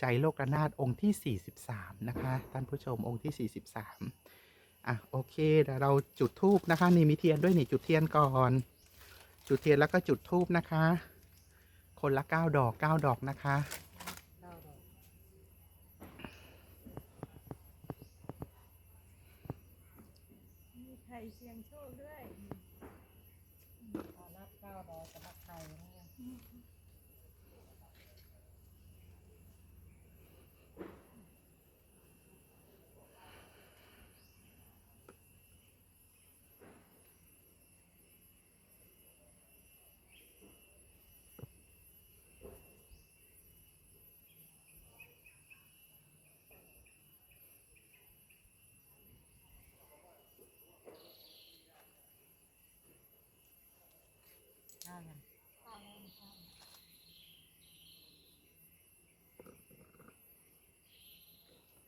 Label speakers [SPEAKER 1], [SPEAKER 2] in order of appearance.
[SPEAKER 1] ใจโลกระนาดองค์ที่ 43 นะคะ ท่านผู้ชมองค์ที่ 43 อะ โอเคเดี๋ยวเราจุดทูบนะคะ นี่มีเทียนด้วยนี่จุดเทียนก่อน จุดเทียนแล้วก็จุดทูบนะคะ คนละ 9 ดอก 9 ดอกนะคะ
[SPEAKER 2] มีไข่เสียงโชคด้วย
[SPEAKER 3] ขอรับเก้าดอกสำหรับไข่นะ 大连